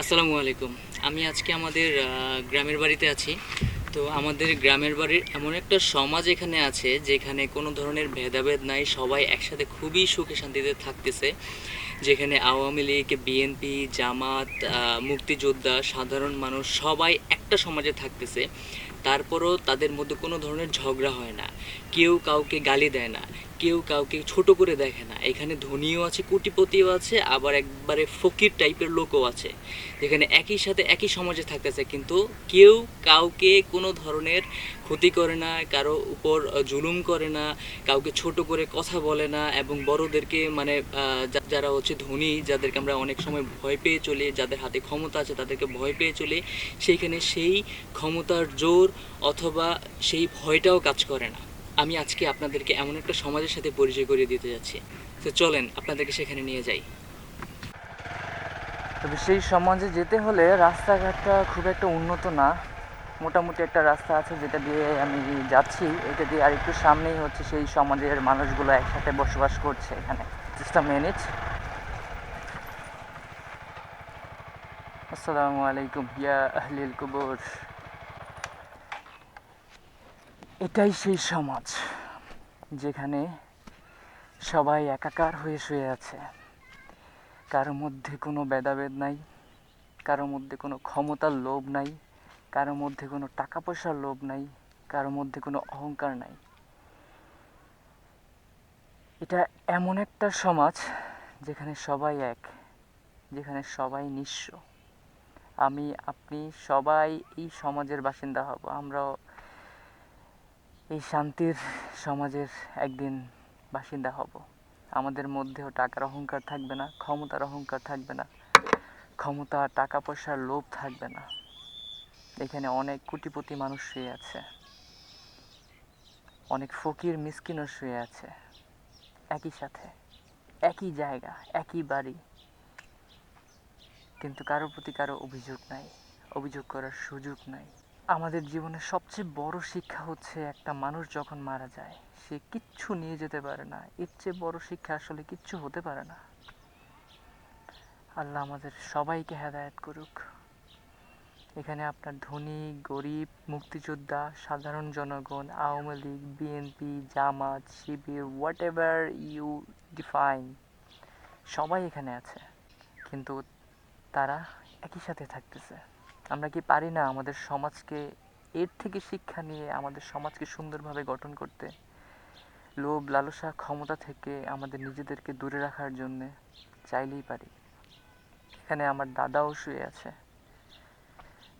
আসসালামু আলাইকুম। আমি আজকে আমাদের গ্রামের বাড়িতে আছি। তো আমাদের গ্রামের বাড়ির এমন একটা সমাজ এখানে আছে, যেখানে কোনো ধরনের ভেদাভেদ নাই, সবাই একসাথে খুবই সুখে শান্তিতে থাকতেছে। যেখানে আওয়ামী লীগ, বিএনপি, জামাত মুক্তিযোদ্ধা, সাধারণ মানুষ সবাই একটা সমাজে থাকতেছে। তারপরও তাদের মধ্যে কোনো ধরনের ঝগড়া হয় না। কেউ কাউকে গালি দেয় না। কেউ কাউকে ছোট করে দেখে না। এখানে ধনীও আছে, কোটিপতিও আছে, আবার একবারে ফকির টাইপের লোকও আছে। যেখানে একই সাথে একই সমাজে থাকতেছে, কিন্তু কেউ কাউকে কোনো ধরনের ক্ষতি করে না, কারও উপর জুলুম করে না, কাউকে ছোট করে কথা বলে না, এবং বড়দেরকে মানে যারা হচ্ছে ধনী, যাদেরকে আমরা অনেক সময় ভয় পেয়ে চলি, যাদের হাতে ক্ষমতা আছে তাদেরকে ভয় পেয়ে চলি, সেইখানে সেই ক্ষমতার জোর অথবা সেই ভয়টাও কাজ করে না। আমি আজকে আপনাদেরকে এমন একটা সমাজের সাথে পরিচয় করিয়ে দিতে যাচ্ছি। তো চলেন, আপনাদেরকে সেখানে নিয়ে যাই। তবে সেই সমাজে যেতে হলে রাস্তাঘাটটা খুব একটা উন্নত না। মোটামুটি একটা রাস্তা আছে যেটা দিয়ে আমি যাচ্ছি। এটা দিয়ে আর একটু সামনেই হচ্ছে সেই সমাজের মানুষগুলো একসাথে বসবাস করছে এখানে। জাস্ট আ আসসালামু আলাইকুম। ইয়া আহলিল কুবুর। এটাই সেই সমাজ যেখানে সবাই একাকার হয়ে শুয়ে আছে। কারোর মধ্যে কোনো ভেদাভেদ নাই কারোর মধ্যে কোনো ক্ষমতার লোভ নাই কারোর মধ্যে কোনো টাকা পয়সার লোভ নাই কারোর মধ্যে কোনো অহংকার নাই। এটা এমন একটা সমাজ যেখানে সবাই এক, যেখানে সবাই নিঃস্ব। আমি, আপনি সবাই এই সমাজের বাসিন্দা হব, আমরাও এই শান্তির সমাজের একদিন বাসিন্দা হব। আমাদের মধ্যেও টাকার অহংকার থাকবে না, ক্ষমতার অহংকার থাকবে না, ক্ষমতা টাকা পয়সার লোভ থাকবে না। এখানে অনেক কোটিপতি মানুষ শুয়ে আছে, অনেক ফকির মিসকিনও শুয়ে আছে। একই সাথে, একই জায়গা, একই বাড়ি। কিন্তু কারও প্রতি কারও অভিযোগ নাই, অভিযোগ করার সুযোগ নাই। আমাদের জীবনের সবচেয়ে বড় শিক্ষা হচ্ছে একটা মানুষ যখন মারা যায়, সে কিচ্ছু নিয়ে যেতে পারে না। এর চেয়ে বড় শিক্ষা আসলে কিচ্ছু হতে পারে না। আল্লাহ আমাদের সবাইকে হেদায়েত করুক। এখানে আপনার ধনী, গরিব, মুক্তিযোদ্ধা, সাধারণ জনগণ, Awami League BNP Jamaat, Shibir whatever you define সবাই এখানে আছে। কিন্তু তারা একই সাথে থাকতেছে। আমরা কি পারি না আমাদের সমাজকে, এর থেকে শিক্ষা নিয়ে আমাদের সমাজকে সুন্দরভাবে গঠন করতে? লোভ, লালসা, ক্ষমতা থেকে আমাদের নিজেদেরকে দূরে রাখার জন্যে চাইলেই পারি। এখানে আমার দাদাও শুয়ে আছে।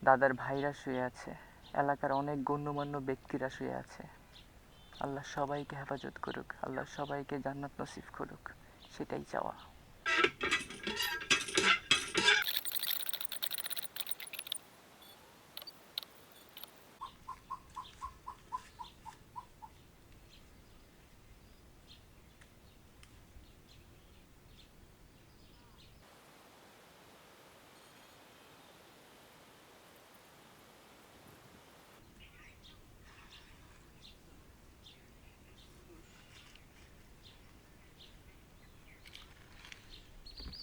দাদার ভাইরা শুয়ে আছে। এলাকার অনেক গণ্যমান্য ব্যক্তিরা শুয়ে আছে। আল্লাহ সবাইকে হেফাজত করুক। আল্লাহ সবাইকে জান্নাত নসিব করুক। সেটাই চাওয়া।